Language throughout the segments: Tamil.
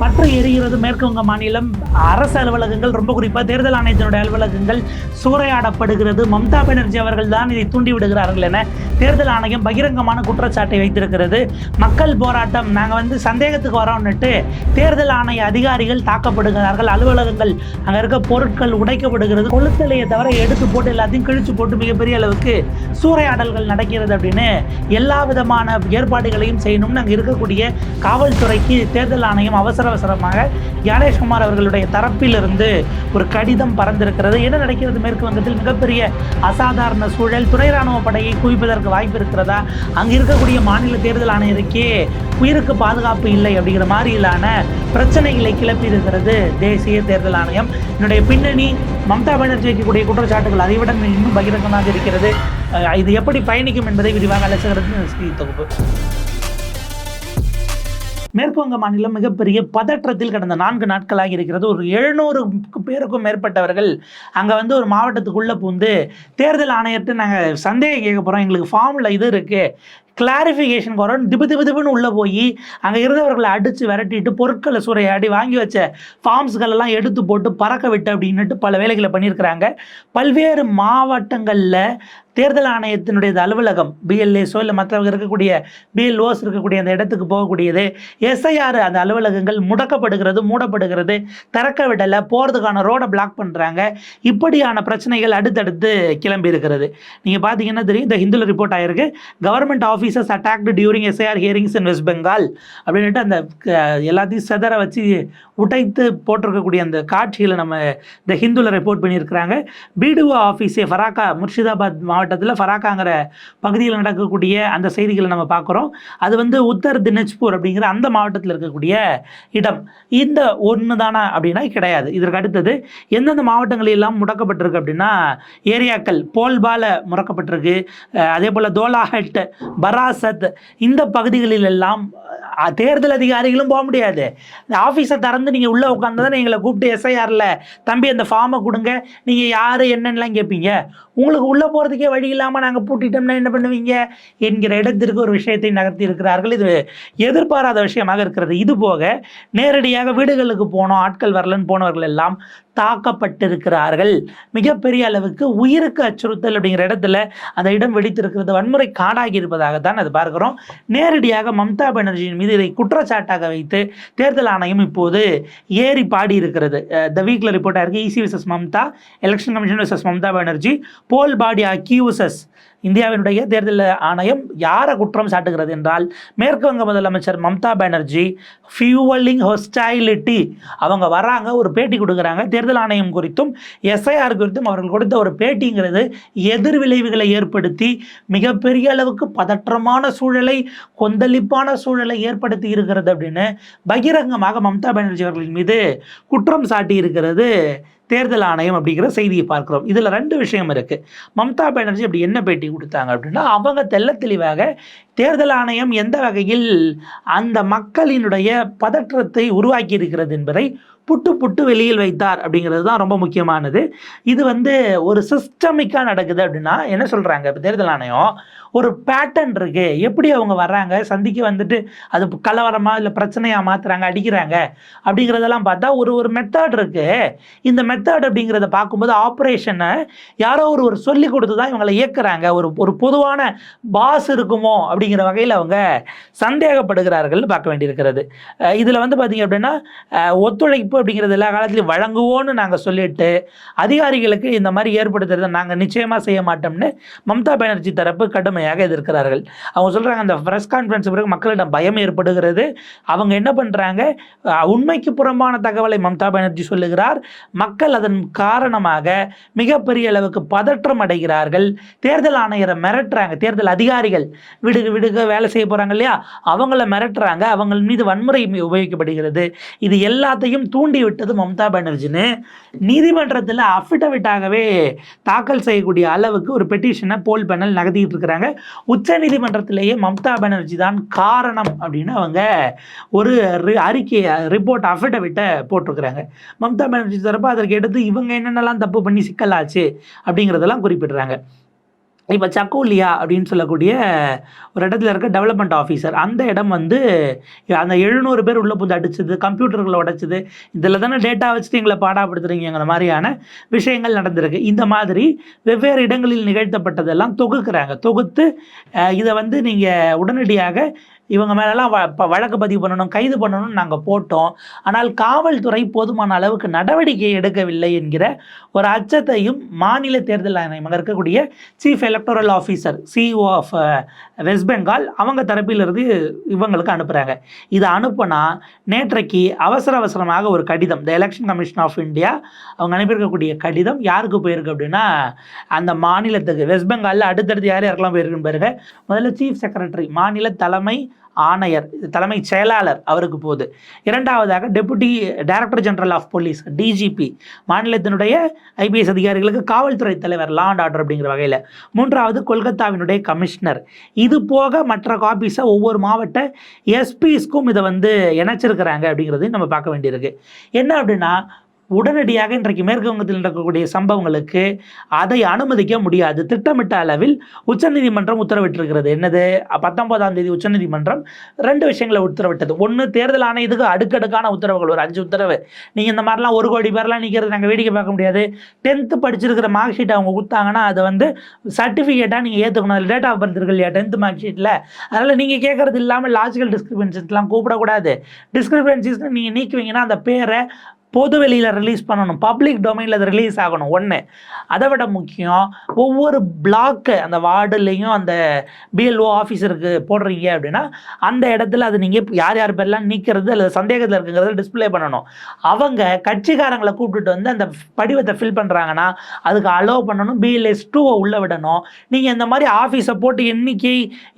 பற்று எரிகிறது மேற்கு வங்க மாநிலம் அரசு அலுவலகங்கள் ரொம்ப குறிப்பாக தேர்தல் ஆணையத்தினுடைய அலுவலகங்கள் சூறையாடப்படுகிறது. மம்தா பானர்ஜி அவர்கள் தான் இதை தூண்டி விடுகிறார்கள் என தேர்தல் ஆணையம் பகிரங்கமான குற்றச்சாட்டை வைத்திருக்கிறது. மக்கள் போராட்டம் நாங்கள் வந்து சந்தேகத்துக்கு வரோம்னுட்டு தேர்தல் ஆணைய அதிகாரிகள் தாக்கப்படுகிறார்கள். அலுவலகங்கள் அங்கே இருக்க பொருட்கள் உடைக்கப்படுகிறது. கொளுத்தலையை தவிர எடுத்து போட்டு எல்லாத்தையும் கிழிச்சு போட்டு மிகப்பெரிய அளவுக்கு சூறையாடல்கள் நடக்கிறது அப்படின்னு எல்லா விதமான ஏற்பாடுகளையும் செய்யணும்னு அங்கே இருக்கக்கூடிய காவல்துறைக்கு தேர்தல் ஆணையம் அவசர அவசரமாக ஞானேஷ்குமார் அவர்களுடைய தரப்பிலிருந்து ஒரு கடிதம் பறந்திருக்கிறது. என்ன நடக்கிறது? மேற்கு வங்கத்தில் மிகப்பெரிய அசாதாரண சூழல். துணை ராணுவ படையை குவிப்பதற்கு வாய்ப்பு இருக்கிறதா? அங்கே இருக்கக்கூடிய மாநில தேர்தல் ஆணையருக்கே உயிருக்கு பாதுகாப்பு இல்லை அப்படிங்கிற மாதிரியிலான பிரச்சனைகளை கிளப்பி இருக்கிறது தேசிய தேர்தல் ஆணையம். என்னுடைய பின்னணி மம்தா பானர்ஜி வைக்கக்கூடிய குற்றச்சாட்டுகள் அதை விட இன்னும் பகிரங்கமாக இருக்கிறது. இது எப்படி பயணிக்கும் என்பதை விரிவாக அலசுகிறது இந்த செய்தி தொகுப்பு. மேற்கு வங்க மாநிலம் மிகப்பெரிய பதற்றத்தில் கடந்த நான்கு நாட்களாக இருக்கிறது. ஒரு எழுநூறு பேருக்கும் மேற்பட்டவர்கள் அங்கே வந்து ஒரு மாவட்டத்துக்குள்ளே பூந்து தேர்தல் ஆணையர்கிட்ட நாங்கள் சந்தேகம் கேட்க போகிறோம் எங்களுக்கு ஃபார்மில் இது இருக்குது கிளாரிஃபிகேஷன் வரோம் திபு திபு திபுன்னு உள்ளே போய் அங்கே இருந்தவர்களை அடித்து விரட்டிட்டு பொருட்களை சூறையாடி வாங்கி வச்ச ஃபார்ம்ஸ்கள் எல்லாம் எடுத்து போட்டு பறக்க விட்டு அப்படின்னுட்டு பல வேலைகளை பண்ணியிருக்கிறாங்க. பல்வேறு மாவட்டங்களில் தேர்தல் ஆணையத்தினுடைய அலுவலகம் பிஎல்ஏஸோ இல்லை மற்றவங்க இருக்கக்கூடிய பிஎல்ஓஸ் இருக்கக்கூடிய அந்த இடத்துக்கு போகக்கூடியது. எஸ்ஐஆர் அந்த அலுவலகங்கள் முடக்கப்படுகிறது மூடப்படுகிறது திறக்க விடலை போகிறதுக்கான ரோடை பிளாக் பண்ணுறாங்க இப்படியான பிரச்சனைகள் அடுத்தடுத்து கிளம்பி இருக்கிறது. நீங்கள் பார்த்தீங்கன்னா தெரியும் இந்த ஹிந்துல ரிப்போர்ட் ஆயிருக்கு. Government office officers attacked during SIR hearings in West Bengal அப்படின்ட்டு அந்த எல்லாத்தையும் செதற வச்சு உடைத்து போட்டிருக்கக்கூடிய அந்த காட்சிகளை நம்ம இந்த ஹிந்துவில் ரிப்போர்ட் பண்ணியிருக்கிறாங்க. பிடிஓ ஆஃபீஸே ஃபராக்கா முர்ஷிதாபாத் மாவட்டத்தில் ஃபராக்காங்கிற பகுதியில் நடக்கக்கூடிய அந்த செய்திகளை நம்ம பார்க்குறோம். அது வந்து உத்தர் தினஜ்பூர் அப்படிங்கிற அந்த மாவட்டத்தில் இருக்கக்கூடிய இடம். இந்த ஒன்று தானா அப்படின்னா கிடையாது. இதற்கு அடுத்தது எந்தெந்த மாவட்டங்கள் எல்லாம் முடக்கப்பட்டிருக்கு அப்படின்னா ஏரியாக்கள் போல்பால முடக்கப்பட்டிருக்கு. அதே போல் தோலாஹட் வராசத் இந்த பகுதிகளில் எல்லாம் தேர்தல் அதிகாரிகளும் போக முடியாது. இந்த ஆஃபீஸை திறந்து நீங்கள் உள்ளே உட்காந்து தான் எங்களை கூப்பிட்டு எஸ்ஐஆரில் தம்பி அந்த ஃபார்மை கொடுங்க. நீங்கள் யார் என்னென்னலாம் கேட்பீங்க உங்களுக்கு உள்ளே போகிறதுக்கே வழி இல்லாமல் நாங்கள் பூட்டிட்டோம்னா என்ன பண்ணுவீங்க? என்கிற இடத்திற்கு ஒரு விஷயத்தை நகர்த்தி இருக்கிறார்கள். இது எதிர்பாராத விஷயமாக இருக்கிறது. இது போக நேரடியாக வீடுகளுக்கு போனோம் ஆட்கள் வரலன்னு போனவர்கள் எல்லாம் தாக்கப்பட்டிருக்கிறார்கள். மிகப்பெரிய அளவுக்கு உயிருக்கு அச்சுறுத்தல் அப்படிங்கிற இடத்துல அந்த இடம் வெடித்திருக்கிறது. வன்முறை காடாகி இருப்பதாக தான் அது பார்க்கிறோம். நேரடியாக மம்தா பானர்ஜியின் மீது இதை குற்றச்சாட்டாக வைத்து தேர்தல் ஆணையம் இப்போது ஏறி பாடி இருக்கிறது த வீக்ல ரிப்போர்ட் இருக்குது EC vs Mamata election commission vs Mamata Banerjee poll body accuses இந்தியாவினுடைய தேர்தல் ஆணையம் யாரை குற்றம் சாட்டுகிறது என்றால் மேற்கு வங்க முதலமைச்சர் மம்தா பானர்ஜி ஃபியூவலிங் ஹொஸ்டைலிட்டி அவங்க வராங்க ஒரு பேட்டி கொடுக்குறாங்க. தேர்தல் ஆணையம் குறித்தும் எஸ்ஐஆர் குறித்தும் அவர்கள் கொடுத்த ஒரு பேட்டிங்கிறது எதிர் விளைவுகளை ஏற்படுத்தி மிகப்பெரிய அளவுக்கு பதற்றமான சூழலை கொந்தளிப்பான சூழலை ஏற்படுத்தி இருக்கிறது அப்படின்னு பகிரங்கமாக மம்தா பானர்ஜி அவர்களின் மீது குற்றம் சாட்டி இருக்கிறது தேர்தல் ஆணையம் அப்படிங்கிற செய்தியை பார்க்கிறோம். இதில் ரெண்டு விஷயம் இருக்குது மம்தா பானர்ஜி அப்படி என்ன பேட்டி கொடுத்தாங்க அப்படின்னா அவங்க தெள்ள தெளிவாக தேர்தல் ஆணையம் எந்த வகையில் அந்த மக்களினுடைய பதற்றத்தை உருவாக்கி இருக்கிறது என்பதை புட்டு புட்டு வெளியில் வைத்தார் அப்படிங்கிறது தான் ரொம்ப முக்கியமானது. இது வந்து ஒரு சிஸ்டமிக்காக நடக்குது அப்படின்னா என்ன சொல்கிறாங்க இப்போ தேர்தல் ஆணையம் ஒரு பேட்டர்ன் இருக்குது எப்படி அவங்க வர்றாங்க? சந்திக்கு வந்துட்டு அது கலவரமாக இல்லை பிரச்சனையாக மாற்றுறாங்க அடிக்கிறாங்க அப்படிங்கிறதெல்லாம் பார்த்தா ஒரு ஒரு மெத்தட் இருக்கு. இந்த மெத்தட் அப்படிங்கிறத பார்க்கும்போது ஆப்ரேஷனை யாரோ ஒரு ஒரு சொல்லி கொடுத்து தான் இவங்களை இயக்குறாங்க. ஒரு ஒரு பொதுவான பாஸ் இருக்குமோ அப்படி அப்படிங்கிற வகையில் அவங்க சந்தேகப்படுகிறார்கள் பார்க்க வேண்டியிருக்கிறது. இதில் வந்து பார்த்தீங்க அப்படின்னா ஒத்துழைப்பு அப்படிங்கிறது எல்லா காலத்துலையும் வழங்குவோன்னு நாங்கள் சொல்லிட்டு அதிகாரிகளுக்கு இந்த மாதிரி ஏற்படுத்துறதை நாங்கள் நிச்சயமாக செய்ய மாட்டோம்னு மம்தா பானர்ஜி தரப்பு கடுமையாக எதிர்க்கிறார்கள். அவங்க சொல்கிறாங்க அந்த ப்ரெஸ் கான்ஃபரன்ஸ் பிறகு மக்களிடம் பயம் ஏற்படுகிறது. அவங்க என்ன பண்ணுறாங்க உண்மைக்கு புறம்பான தகவலை மம்தா பானர்ஜி சொல்லுகிறார். மக்கள் அதன் காரணமாக மிகப்பெரிய அளவுக்கு பதற்றம் அடைகிறார்கள். தேர்தல் ஆணையரை மிரட்டுறாங்க. தேர்தல் அதிகாரிகள் விடு விடுக வேலை செய்ய போகிறாங்க இல்லையா? அவங்கள மிரட்டுறாங்க. அவங்க மீது வன்முறை உபயோகிக்கப்படுகிறது. இது எல்லாத்தையும் தூண்டி விட்டது மம்தா பானர்ஜின்னு. நீதிமன்றத்தில் அஃபிடவிட்டாகவே தாக்கல் செய்யக்கூடிய அளவுக்கு ஒரு பெட்டிஷனை போல் பேனல் நகர்த்திட்டு இருக்கிறாங்க. உச்ச நீதிமன்றத்திலேயே மம்தா பானர்ஜி தான் காரணம் அப்படின்னு அவங்க ஒரு ரி- அறிக்கை ரிப்போர்ட் அஃபிடவிட்டை போட்டிருக்கிறாங்க. மம்தா பானர்ஜி தரப்பு அதற்கு எடுத்து இவங்க என்னென்னலாம் தப்பு பண்ணி சிக்கலாச்சு அப்படிங்கிறதெல்லாம் குறிப்பிடுறாங்க. இப்போ சக்கோலியா அப்படின்னு சொல்லக்கூடிய ஒரு இடத்துல இருக்க டெவலப்மெண்ட் ஆஃபீஸர் அந்த இடம் வந்து அந்த எழுநூறு பேர் உள்ளே புந்து அடிச்சது கம்ப்யூட்டர்களை உடைச்சது இதில் தானே டேட்டா வச்சுட்டு எங்களை பாடாப்படுத்துறீங்கிற மாதிரியான விஷயங்கள் நடந்திருக்கு. இந்த மாதிரி வெவ்வேறு இடங்களில் நிகழ்த்தப்பட்டதெல்லாம் தொகுக்கிறாங்க. தொகுத்து இதை வந்து நீங்கள் உடனடியாக இவங்க மேலெல்லாம் வ வழக்கு பதிவு பண்ணணும் கைது பண்ணணும்னு நாங்கள் போட்டோம். ஆனால் காவல்துறை போதுமான அளவுக்கு நடவடிக்கை எடுக்கவில்லை என்கிற ஒரு அச்சத்தையும் மாநில தேர்தல் ஆணையமாக இருக்கக்கூடிய chief electoral officer CEO of West Bengal அவங்க தரப்பிலிருந்து இவங்களுக்கு அனுப்புகிறாங்க இதை அனுப்புனா நேற்றைக்கு அவசர அவசரமாக ஒரு கடிதம் the election commission of India அவங்க அனுப்பியிருக்கக்கூடிய கடிதம் யாருக்கு போயிருக்கு அப்படின்னா அந்த மாநிலத்துக்கு வெஸ்ட் பெங்காலில் அடுத்தடுத்து யார் யாருக்கெல்லாம் போயிருக்குன்னு பாருங்க. முதல்ல சீஃப் செக்ரட்டரி மாநில தலைமை ஆணையர் தலைமைச் செயலாளர் அவருக்கு போகுது. இரண்டாவதாக deputy director general of police DGP மாநிலத்தினுடைய ஐபிஎஸ் அதிகாரிகளுக்கு காவல்துறை தலைவர் லா அண்ட் ஆர்டர் அப்படிங்கிற வகையில். மூன்றாவது கொல்கத்தாவினுடைய கமிஷனர். இது போக மற்ற காப்பீஸை ஒவ்வொரு மாவட்ட எஸ்பிஸ்க்கும் இதை வந்து இணைச்சிருக்கிறாங்க அப்படிங்கிறதையும் நம்ம பார்க்க வேண்டியிருக்கு. என்ன அப்படின்னா உடனடியாக இன்றைக்கு மேற்கு வங்கத்தில் நடக்கக்கூடிய சம்பவங்களுக்கு அதை அனுமதிக்க முடியாது. திட்டமிட்ட அளவில் உச்சநீதிமன்றம் உத்தரவிட்டிருக்கிறது. என்னது? பத்தொன்பதாம் தேதி உச்சநீதிமன்றம் ரெண்டு விஷயங்களை உத்தரவிட்டது. ஒன்று தேர்தல் ஆணையத்துக்கு அடுக்கடுக்கான உத்தரவுகள். ஒரு அஞ்சு உத்தரவு. நீங்கள் இந்த மாதிரிலாம் ஒரு கோடி பேர்லாம் நிற்கிறது நாங்கள் வேடிக்கை பார்க்க முடியாது. டென்த்து படிச்சிருக்கிற மார்க் ஷீட் அவங்க கொடுத்தாங்கன்னா அதை வந்து சர்டிஃபிகேட்டாக நீங்கள் ஏற்றுக்கணும் அதில் டேட் ஆஃப் பர்த் இருக்கு இல்லையா டென்த்து மார்க் ஷீட்டில் அதனால் நீங்கள் கேட்குறது இல்லாமல் லாஜிக்கல் டிஸ்கிரிபென்சிஸ்லாம் கூப்பிடக்கூடாது. டிஸ்கிரிபென்சிஸ்னு நீங்கள் நீக்குவீங்கன்னா அந்த பேரை பொது வெளியில் ரிலீஸ் பண்ணணும் பப்ளிக் டொமைனில் அது ரிலீஸ் ஆகணும். ஒன்று அதை விட முக்கியம் ஒவ்வொரு பிளாக்கு அந்த வார்டுலேயும் அந்த பிஎல்ஓ ஆஃபீஸருக்கு போடுறீங்க அப்படின்னா அந்த இடத்துல அது நீங்கள் யார் யார் பேர்லாம் நிற்கிறது அல்லது சந்தேகத்தில் இருக்குங்கிறத டிஸ்ப்ளே பண்ணணும். அவங்க கட்சிக்காரங்களை கூப்பிட்டுட்டு வந்து அந்த படிவத்தை ஃபில் பண்ணுறாங்கன்னா அதுக்கு அலோவ் பண்ணணும். பிஎல்எஸ் டூவை உள்ளே விடணும். நீங்கள் இந்த மாதிரி ஆஃபீஸை போட்டு எண்ணிக்கை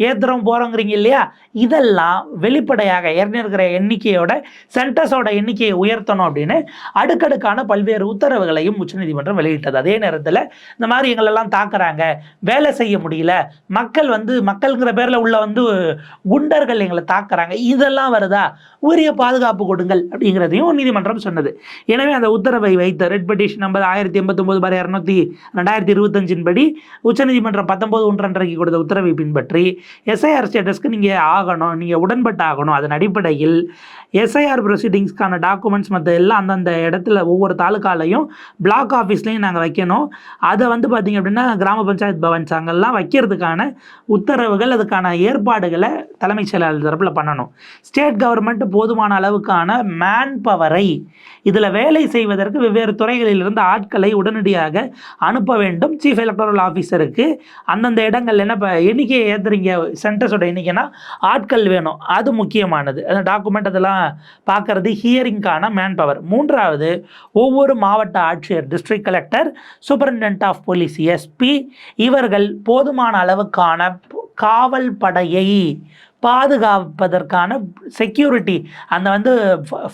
ஏற்றுறோம் போகிறோங்கிறீங்க இல்லையா? இதெல்லாம் வெளிப்படையாக ஏற்கனவே இருக்கிற எண்ணிக்கையோட சென்டர்ஸோட எண்ணிக்கையை உயர்த்தணும் அப்படின்னு அடுக்கடுக்கான பல்வேறு உத்தரவுகளையும் உச்சநீதிமன்றம் வெளியிட்டது. அதே நேரத்தில் இந்த மாதிரி எங்களெல்லாம் தாக்குறாங்க. வேலை செய்ய முடியல. மக்கள் வந்து மக்கள்ங்கிற பேரில் உள்ள வந்து குண்டர்கள் எங்களை தாக்குறாங்க. இதெல்லாம் வருதா? உரிய பாதுகாப்பு கொடுங்கள் அப்படிங்கிறதையும் நீதிமன்றம் சொன்னது. எனவே அந்த உத்தரவை வைத்த ரெட் பெட்டிஷன் நம்பர் ஆயிரத்தி எண்பத்தொம்போது பார் இரநூத்தி ரெண்டாயிரத்தி இருபத்தஞ்சின் படி உச்சநீதிமன்றம் பத்தொம்போது ஒன்றரைக்கு கொடுத்த உத்தரவை பின்பற்றி எஸ்ஐஆர் ஸ்டேட்டஸ்க்கு நீங்கள் ஆகணும் நீங்கள் உடன்பட்டு ஆகணும் அதன் அடிப்படையில் எஸ்ஐஆர் ப்ரொசீடிங்ஸ்க்கான டாக்குமெண்ட்ஸ் மற்ற எல்லாம் அந்த அந்த இடத்துல ஒவ்வொரு தாலுக்காலையும் பிளாக் ஆஃபீஸ்லையும் நாங்கள் வைக்கணும். அதை வந்து பார்த்திங்க அப்படின்னா கிராம பஞ்சாயத்து பவன்ஸ் அங்கெல்லாம் வைக்கிறதுக்கான உத்தரவுகள் அதுக்கான ஏற்பாடுகளை தலைமைச் செயலாளர் தரப்பில் பண்ணணும். ஸ்டேட் கவர்மெண்ட் போதுமான அளவுக்கான மேன் பவரை இதில் வேலை செய்வதற்கு வெவ்வேறு துறைகளிலிருந்து ஆட்களை உடனடியாக அனுப்ப வேண்டும். சீஃப் எலக்டோரல் ஆஃபீஸருக்கு அந்தந்த இடங்கள் என்ன இப்போ எண்ணிக்கையை ஏற்றுறீங்க சென்டர்ஸோட எண்ணிக்கைனா ஆட்கள் வேணும். அது முக்கியமானது. அந்த டாக்குமெண்ட் அதெல்லாம் பார்க்கறது ஹியரிங்கான மேன் பவர் மூன்றாவது ஒவ்வொரு மாவட்ட ஆட்சியர் district collector superintendent of police SP இவர்கள் போதுமான அளவுக்கான காவல் படையை பாதுகாப்பதற்கான செக்யூரிட்டி அந்த வந்து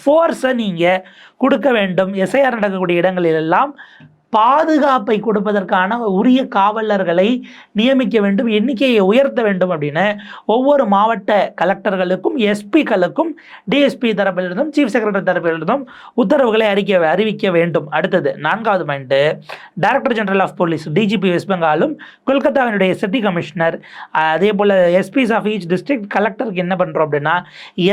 ஃபோர்ஸை நீங்கள் கொடுக்க வேண்டும். எஸ்ஐஆர் நடக்கக்கூடிய இடங்களிலெல்லாம் பாதுகாப்பை கொடுப்பதற்கான உரிய காவலர்களை நியமிக்க வேண்டும் எண்ணிக்கையை உயர்த்த வேண்டும் அப்படின்னு ஒவ்வொரு மாவட்ட கலெக்டர்களுக்கும் எஸ்பிக்களுக்கும் டிஎஸ்பி தரப்பிலிருந்தும் சீஃப் செக்ரட்டரி தரப்பிலிருந்தும் உத்தரவுகளை அறிக்க அறிவிக்க வேண்டும். அடுத்தது நான்காவது point director general of police DGP West பெங்காலும் கொல்கத்தாவினுடைய சிட்டி கமிஷனர் அதே போல் எஸ்பிஸ் ஆஃப் ஈச் டிஸ்ட்ரிக்ட் கலெக்டருக்கு என்ன பண்ணுறோம் அப்படின்னா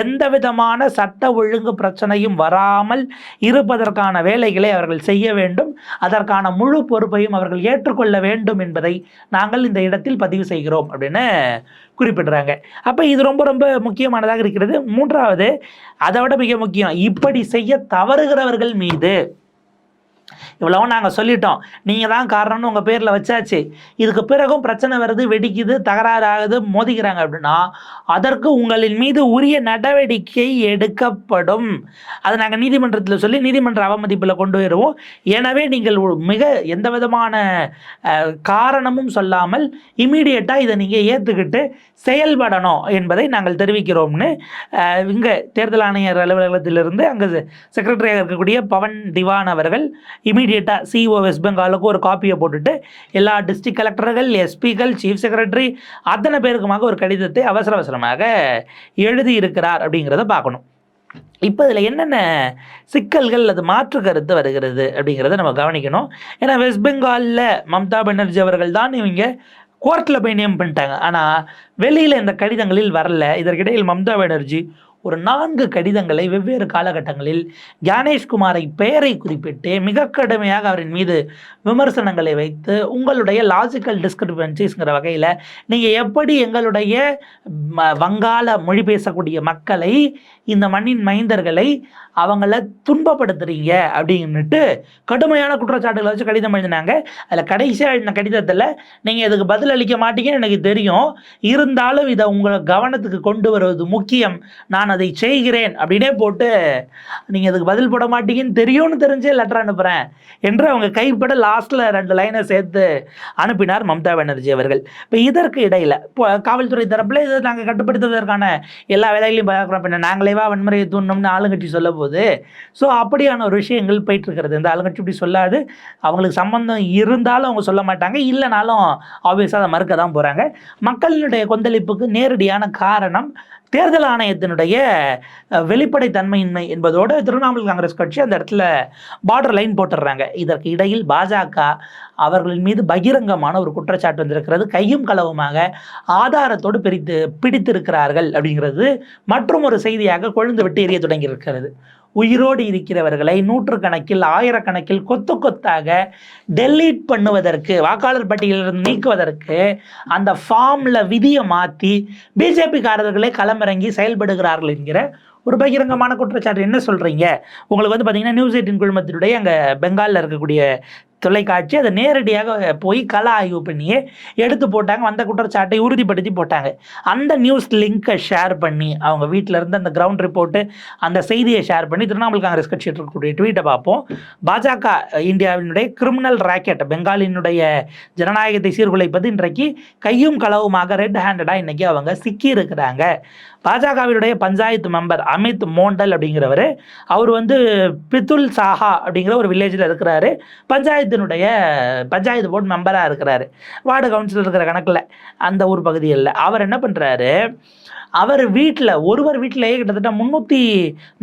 எந்த விதமான சட்ட ஒழுங்கு பிரச்சனையும் வராமல் இருப்பதற்கான வேலைகளை அவர்கள் செய்ய வேண்டும். அதற்கு அதற்கான முழு பொறுப்பையும் அவர்கள் ஏற்றுக்கொள்ள வேண்டும் என்பதை நாங்கள் இந்த இடத்தில் பதிவு செய்கிறோம் அப்படின்னு குறிப்பிடுறாங்க. அப்போ இது ரொம்ப ரொம்ப முக்கியமானதாக இருக்கிறது. மூன்றாவது அதை விட மிக முக்கியம் இப்படி செய்ய தவறுகிறவர்கள் மீது இவ்வளவும் நாங்கள் சொல்லிட்டோம். நீங்கள் தான் காரணம்னு உங்கள் பேரில் வச்சாச்சு. இதுக்கு பிறகும் பிரச்சனை வருது வெடிக்குது தகராறு ஆகுது மோதிக்கிறாங்க அப்படின்னா அதற்கு உங்களின் மீது உரிய நடவடிக்கை எடுக்கப்படும். அதை நாங்கள் நீதிமன்றத்தில் சொல்லி நீதிமன்ற அவமதிப்பில் கொண்டு வருவோம். எனவே நீங்கள் மிக எந்த விதமான காரணமும் சொல்லாமல் இமீடியட்டாக இதை நீங்கள் ஏற்றுக்கிட்டு செயல்படணும் என்பதை நாங்கள் தெரிவிக்கிறோம்னு இங்கே தேர்தல் ஆணையர் அலுவலகத்திலிருந்து அங்கே செக்ரட்டரியாக இருக்கக்கூடிய பவன் திவான் அவர்கள் இமீடியட்டாக சிஓ வெஸ்ட் பெங்காலுக்கு ஒரு காப்பியை போட்டுட்டு எல்லா டிஸ்ட்ரிக்ட் கலெக்டர்கள் எஸ்பிகள் சீஃப் செக்ரட்டரி அத்தனை பேருக்குமாக ஒரு கடிதத்தை அவசர அவசரமாக எழுதியிருக்கிறார் அப்படிங்கிறத பார்க்கணும். இப்போ இதில் என்னென்ன சிக்கல்கள் அது மாற்று கருத்து வருகிறது அப்படிங்கிறத நம்ம கவனிக்கணும். ஏன்னா வெஸ்ட் பெங்காலில் மம்தா பானர்ஜி அவர்கள் தான் இவங்க கோர்ட்டில் போய் நேம் பண்ணிட்டாங்க ஆனால் வெளியில் இந்த கடிதங்களில் வரல. இதற்கிடையில் மம்தா பானர்ஜி ஒரு நான்கு கடிதங்களை வெவ்வேறு காலகட்டங்களில் ஞானேஷ்குமாரை பெயரை குறிப்பிட்டு மிக கடுமையாக அவரின் மீது விமர்சனங்களை வைத்து உங்களுடைய லாஜிக்கல் டிஸ்கிரிபன்சிஸ்ங்கிற வகையில் நீங்கள் எப்படி எங்களுடைய ம- வங்காள மொழி பேசக்கூடிய மக்களை இந்த மண்ணின் மைந்தர்களை அவங்கள துன்பப்படுத்துறீங்க அப்படின்னுட்டு கடுமையான குற்றச்சாட்டுகளை வச்சு கடிதம் எழுதினாங்க. அதில் கடைசியாக எழுதின கடிதத்தில் நீங்கள் இதுக்கு பதில் அளிக்க மாட்டீங்கன்னு எனக்கு தெரியும். இருந்தாலும் இதை உங்களை கவனத்துக்கு கொண்டு வருவது முக்கியம். நான் அதை செய்கிறேன். அப்படின்னே போட்டு நீங்கள் அதுக்கு பதில் போட மாட்டீங்கன்னு தெரியும்னு தெரிஞ்சே லெட்டர் அனுப்புகிறேன் என்று அவங்க கைப்பட லாஸ்ட்டில் ரெண்டு லைனை சேர்த்து அனுப்பினார் மம்தா பானர்ஜி அவர்கள். இப்போ இதற்கு இடையில் இப்போ காவல்துறை தரப்பில் இதை நாங்கள் கட்டுப்படுத்துவதற்கான எல்லா வேலைகளையும் பார்க்குறோம். பின்ன நாங்களேவா வன்முறையை தூண்டணும்னு ஆளுங்கட்சி சொல்ல போகுது ஸோ அப்படியான ஒரு விஷயங்கள் போயிட்டுருக்கிறது. இந்த ஆளுங்கட்சி இப்படி சொல்லாது. அவங்களுக்கு சம்பந்தம் இருந்தாலும் அவங்க சொல்ல மாட்டாங்க. இல்லைனாலும் ஆப்வியஸாக அதை மறுக்க தான் போகிறாங்க மக்களினுடைய கொந்தளிப்புக்கு நேரடியான காரணம் தேர்தல் ஆணையத்தினுடைய வெளிப்படைத்தன்மையின்மை என்பதோடு திரிணாமுல் காங்கிரஸ் கட்சி அந்த இடத்துல பார்டர் லைன் போட்டுடுறாங்க. இதற்கு இடையில் பாஜக அவர்களின் மீது பகிரங்கமான ஒரு குற்றச்சாட்டு வந்திருக்கிறது. கையும் களவுமாக ஆதாரத்தோடு பிரித்து பிடித்திருக்கிறார்கள் அப்படிங்கிறது மற்றும் ஒரு செய்தியாக கொழுந்து விட்டு எரிய தொடங்கியிருக்கிறது. உயிரோடு இருக்கிறவர்களை நூற்றுக்கணக்கில் ஆயிரக்கணக்கில் கொத்து கொத்தாக டெலீட் பண்ணுவதற்கு வாக்காளர் பட்டியலிருந்து நீக்குவதற்கு அந்த ஃபார்மில் விதியை மாற்றி பிஜேபிக்காரர்களே களமிறங்கி செயல்படுகிறார்கள் என்கிற ஒரு பகிரங்கமான குற்றச்சாட்டு. என்ன சொல்கிறீங்க உங்களுக்கு வந்து பார்த்தீங்கன்னா நியூஸ் எயிட்டின் குழுமத்தினுடைய அங்கே பெங்காலில் இருக்கக்கூடிய தொலைக்காட்சி அதை நேரடியாக போய் கள ஆய்வு பண்ணியே எடுத்து போட்டாங்க. வந்த குற்றச்சாட்டை உறுதிப்படுத்தி போட்டாங்க. அந்த நியூஸ் லிங்கை ஷேர் பண்ணி அவங்க வீட்டில் இருந்து அந்த கிரவுண்ட் ரிப்போர்ட்டு அந்த செய்தியை ஷேர் பண்ணி திரிணாமுல் காங்கிரஸ் கட்சி இருக்கக்கூடிய ட்வீட்டை பார்ப்போம். பாஜக இந்தியாவினுடைய கிரிமினல் ராக்கெட் பெங்காலினுடைய ஜனநாயகத்தை சீர்குலைப்பது இன்றைக்கு கையும் களவுமாக ரெட் ஹேண்டடாக இன்றைக்கி அவங்க சிக்கி இருக்கிறாங்க. பாஜகவினுடைய பஞ்சாயத்து மெம்பர் அமித் மோண்டல் அப்படிங்கிறவர் அவர் வந்து பித்துல் சாஹா அப்படிங்கிற ஒரு வில்லேஜில் இருக்கிறாரு. பஞ்சாயத்து இதனுடைய பஞ்சாயத்து போர்டு மெம்பராக இருக்கிறாரு. வார்டு கவுன்சிலர் இருக்கிற கணக்கில் அந்த ஊர் பகுதியில் அவர் என்ன பண்ணுறாரு அவர் வீட்டில் ஒருவர் வீட்டிலேயே கிட்டத்தட்ட முந்நூற்றி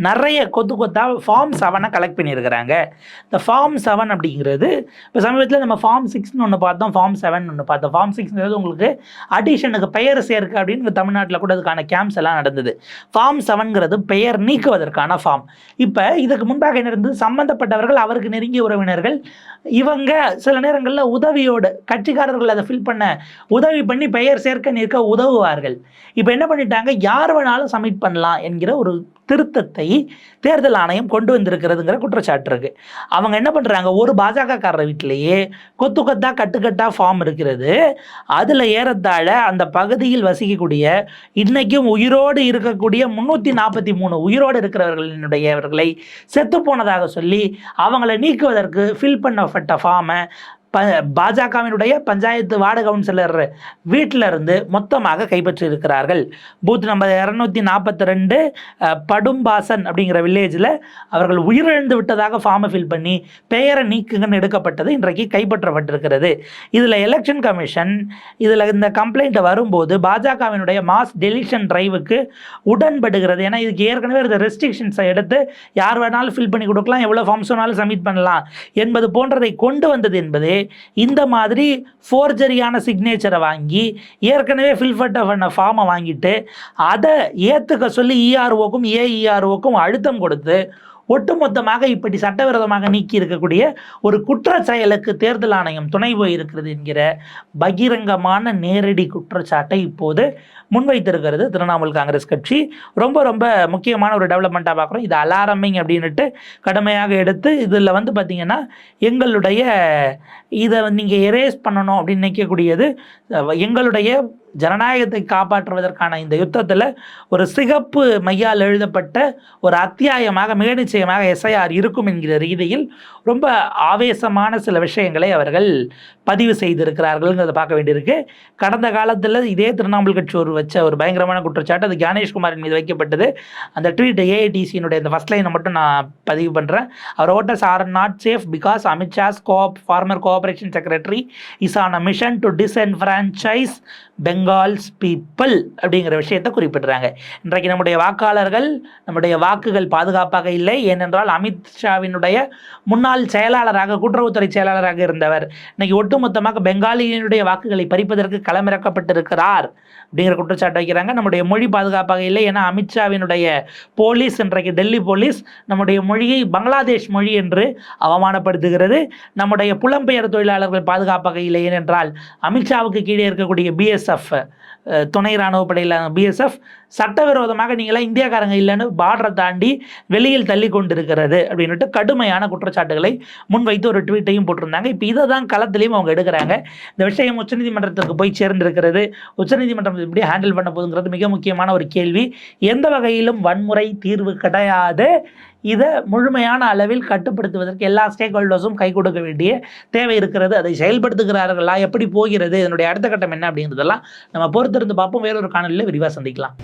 நிறைய கொத்து கொத்தா ஃபார்ம் செவனை கலெக்ட் பண்ணியிருக்கிறாங்க. இந்த ஃபார்ம் செவன் அப்படிங்கிறது இப்போ சமீபத்தில் நம்ம ஃபார்ம் சிக்ஸ்னு ஒன்று பார்த்தோம் ஃபார்ம் செவன் ஒன்று பார்த்தோம். ஃபார்ம் சிக்ஸ்ங்கிறது உங்களுக்கு அடிஷனுக்கு பெயர் சேர்க்க அப்படின்னு தமிழ்நாட்டில் கூட அதுக்கான கேம்ப்ஸ் எல்லாம் நடந்தது. ஃபார்ம் செவன்கிறது பெயர் நீக்குவதற்கான ஃபார்ம் இப்போ இதுக்கு முன்பாக என்ன இருந்தது சம்மந்தப்பட்டவர்கள் அவருக்கு நெருங்கிய உறவினர்கள் இவங்க சில நேரங்களில் உதவியோடு கட்சிக்காரர்கள் அதை ஃபில் பண்ண உதவி பண்ணி பெயர் சேர்க்க நிற்க உதவுவார்கள். இப்போ என்ன பண்ணிட்டாங்க? யார் வேணாலும் சப்மிட் பண்ணலாம் என்கிற ஒரு திருத்தத்தை தேர்தல் ஆணையம் கொண்டு வந்திருக்கிறதுங்கிற குற்றச்சாட்டு இருக்கு. அவங்க என்ன பண்ணுறாங்க ஒரு பாஜகக்காரர் வீட்டிலேயே கொத்து கொத்தா கட்டுக்கட்டாக ஃபார்ம் இருக்கிறது. அதில் ஏறத்தாழ அந்த பகுதியில் வசிக்கக்கூடிய இன்றைக்கும் உயிரோடு இருக்கக்கூடிய முந்நூற்றி நாற்பத்தி மூணு உயிரோடு இருக்கிறவர்களினுடையவர்களை செத்து போனதாக சொல்லி அவங்கள நீக்குவதற்கு ஃபில் பண்ணப்பட்ட ஃபார்மை ப பாஜகவினுடைய பஞ்சாயத்து வார்டு கவுன்சிலர் வீட்டில் இருந்து மொத்தமாக கைப்பற்றி இருக்கிறார்கள் பூத் நம்பர் இரநூத்தி நாற்பத்தி ரெண்டு படும்பாசன் அப்படிங்கிற வில்லேஜில் அவர்கள் உயிரிழந்து விட்டதாக ஃபார்மை ஃபில் பண்ணி பெயரை நீக்குங்கன்னு எடுக்கப்பட்டது இன்றைக்கு கைப்பற்றப்பட்டிருக்கிறது. இதில் எலெக்ஷன் கமிஷன் இதில் இந்த கம்ப்ளைண்ட் வரும்போது பாஜகவினுடைய மாஸ் டெலிஷன் டிரைவுக்கு உடன்படுகிறது. ஏன்னா இதுக்கு ஏற்கனவே இந்த ரெஸ்ட்ரிக்ஷன்ஸை எடுத்து யார் வேணாலும் ஃபில் பண்ணி கொடுக்கலாம் எவ்வளோ ஃபார்ம்ஸ் வேணாலும் சப்மிட் பண்ணலாம் என்பது போன்றதை கொண்டு வந்தது என்பது இந்த மாதிரி ஃபோர்ஜரியான சிக்னேச்சரை வாங்கி ஏற்கனவே ஃபில் பண்ண ஃபார்மை வாங்கிட்டு அதை ஏற்றுக்க சொல்லி இஆர்ஓக்கும் ஏஇஆர்ஓக்கும் அழுத்தம் கொடுத்து ஒட்டுமொத்தமாக இப்படி சட்டவிரோதமாக நீக்கி இருக்கக்கூடிய ஒரு குற்ற செயலுக்கு தேர்தல் ஆணையம் துணை போயிருக்கிறது என்கிற பகிரங்கமான நேரடி குற்றச்சாட்டை இப்போது முன்வைத்திருக்கிறது திரிணாமுல் காங்கிரஸ் கட்சி. ரொம்ப ரொம்ப முக்கியமான ஒரு டெவலப்மெண்ட்டாக பார்க்குறோம். இது அலாரமிங் அப்படின்னுட்டு கடுமையாக எடுத்து இதில் வந்து பார்த்திங்கன்னா எங்களுடைய இதை நீங்கள் எரேஸ் பண்ணணும் அப்படின்னு நினைக்கக்கூடியது எங்களுடைய ஜனநாயகத்தை காப்பாற்றுவதற்கான இந்த யுத்தத்தில் ஒரு சிகப்பு மையால் எழுதப்பட்ட ஒரு அத்தியாயமாக மிக நிச்சயமாக எஸ்ஐஆர் இருக்கும் என்கிற ரீதியில் ரொம்ப ஆவேசமான சில விஷயங்களை அவர்கள் பதிவு செய்திருக்கிறார்கள்ங்கிறத பார்க்க வேண்டியிருக்கு. கடந்த காலத்தில் இதே திரிணாமுல் கட்சி ஒரு வச்ச ஒரு பயங்கரமான குற்றச்சாட்டு அது கணேஷ்குமாரின் மீது வைக்கப்பட்டது. அந்த ட்வீட் ஏஐடிசியினுடைய இந்த ஃபஸ்ட் லைனை மட்டும் நான் பதிவு பண்ணுறேன் அவர் voters are not safe because Amit Shah's co-op former cooperation secretary is on a mission to disenfranchise Beng Bengal's people அப்படிங்கிற விஷயத்தை குறிப்பிடுறாங்க. இன்றைக்கு நம்முடைய வாக்காளர்கள் நம்முடைய வாக்குகள் பாதுகாப்பாக இல்லை. ஏனென்றால் அமித்ஷாவினுடைய முன்னாள் செயலாளராக கூட்டுறவுத்துறை செயலாளராக இருந்தவர். இன்னைக்கு ஒட்டுமொத்தமாக பெங்காலியினுடைய வாக்குகளை பறிப்பதற்கு களமிறக்கப்பட்டிருக்கிறார் அப்படிங்கிற குற்றச்சாட்டு வைக்கிறாங்க. நம்முடைய மொழி பாதுகாப்பாக இல்லை ஏன்னா அமித்ஷாவினுடைய போலீஸ் இன்றைக்கு டெல்லி போலீஸ் நம்முடைய மொழியை பங்களாதேஷ் மொழி என்று அவமானப்படுத்துகிறது. நம்முடைய புலம்பெயர் தொழிலாளர்கள் பாதுகாப்பாக இல்லை ஏனென்றால் அமித்ஷாவுக்கு கீழே இருக்கக்கூடிய பிஎஸ்எஃப் துணை ராணுவ படையில் பிஎஸ்எஃப் சட்டவிரோதமாக நீங்களாம் இந்தியாக்காரங்க இல்லைன்னு பார்டரை தாண்டி வெளியில் தள்ளி கொண்டிருக்கிறது அப்படின்னுட்டு கடுமையான குற்றச்சாட்டுகளை முன்வைத்து ஒரு ட்வீட்டையும் போட்டிருந்தாங்க. இப்போ இதை தான் களத்திலையும் அவங்க எடுக்கிறாங்க. இந்த விஷயம் உச்சநீதிமன்றத்திற்கு போய் சேர்ந்திருக்கிறது. உச்சநீதிமன்றம் எப்படி ஹேண்டில் பண்ண போதுங்கிறது மிக முக்கியமான ஒரு கேள்வி. எந்த வகையிலும் வன்முறை தீர்வு கிடையாது. இதை முழுமையான அளவில் கட்டுப்படுத்துவதற்கு எல்லா ஸ்டேக் ஹோல்டர்ஸும் கை கொடுக்க வேண்டிய தேவை இருக்கிறது. அதை செயல்படுத்துகிறார்களா? எப்படி போகிறது? இதனுடைய அடுத்த கட்டம் என்ன அப்படிங்கிறதெல்லாம் நம்ம பொறுத்திருந்து பார்ப்போம். வேறொரு காணொலியில் விரிவாக சந்திக்கலாம்.